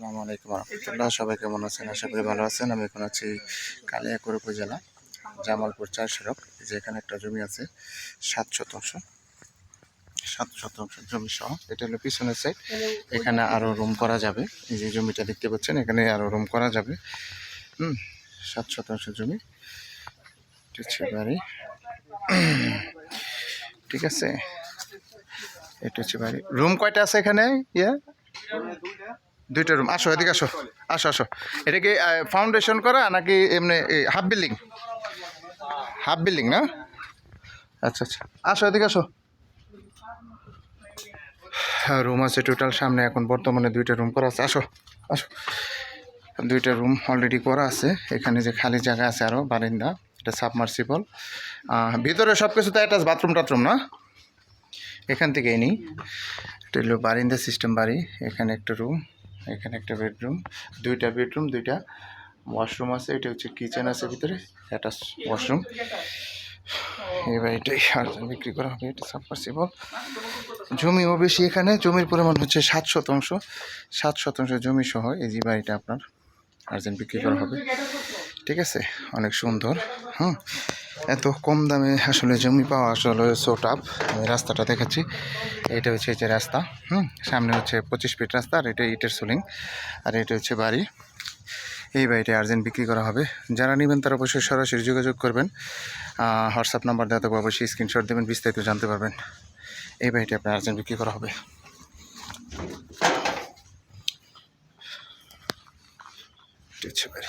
আসসালামু আলাইকুম রহমতুল্লাহ। সবাই কেমন আছেন? আশা করি ভালো আছেন। আমি এখন আছি কালিয়াকুর উপজেলা জামালপুর চার সড়ক যে এখানে একটা জমি আছে, সাত শতাংশ। সাত শতাংশ জমি সহ। এটা হলো পিছনের সাইড এখানে আরও রুম করা যাবে। এই যে জমিটা দেখতে পাচ্ছেন, এখানে আরও রুম করা যাবে। হুম, সাত শতাংশ জমি। বাড়ি। ঠিক আছে? এটা হচ্ছে বাড়ি। রুম কয়টা আছে এখানে? ইয়া? দুইটা রুম আসো, এদিকে আসো। আসো আসো। এটা কি ফাউন্ডেশন করা নাকি এমনি হাফ বিল্ডিং হাফ বিল্ডিং না? আচ্ছা আচ্ছা। আসো, এদিকে আসো। হ্যাঁ রুম আছে টোটাল সামনে এখন বর্তমানে দুইটা রুম করা আছে। আসো আসো। দুইটা রুম অলরেডি করা আছে। এখানে যে খালি জায়গা আছে আরও বারিন্দা, এটা সাবমার্সিবল ভিতরে সব কিছু তো অ্যাটাচ বাথরুম টাথরুম না? এখান থেকেই নিই। এটা হলো বারিন্দা সিস্টেম বাড়ি। এখানে একটা রুম এখানে একটা বেডরুম, দুইটা বেডরুম, দুইটা ওয়াশরুম আছে, এটা হচ্ছে কিচেন আছে ভিতরে, অ্যাটাচ ওয়াশরুম। এই বাড়িটাই আর্জন বিক্রি করা হবে, এটা সাবমার্সিবল জমিও বেশি এখানে, জমির পরিমাণ হচ্ছে সাত শতাংশ সাত শতাংশ জমি সহ, এই যে বাড়িটা আপনার আর্জেন্ট বিক্রি করা হবে। ঠিক আছে? অনেক সুন্দর, হুম। এত কম দামে আসলে জমি পাওয়া আসলে সো টাফ আমি রাস্তাটা দেখাচ্ছি এটা হচ্ছে যে রাস্তা, হুম? সামনে হচ্ছে পঁচিশ ফিট রাস্তা, আর এটা ইটের সোলিং আর এটা হচ্ছে বাড়ি। এই বাড়িটা আর্জেন্ট বিক্রি করা হবে। যারা নেবেন তারা অবশ্যই সরাসরি যোগাযোগ করবেন। হোয়াটসঅ্যাপ নাম্বার দেওয়া থাকবে, অবশ্যই স্ক্রিনশট দেবেন, বিস্তারিত জানতে পারবেন। এই বাড়িটা আপনার আর্জেন্ট বিক্রি করা হবে। হচ্ছে বাড়ি।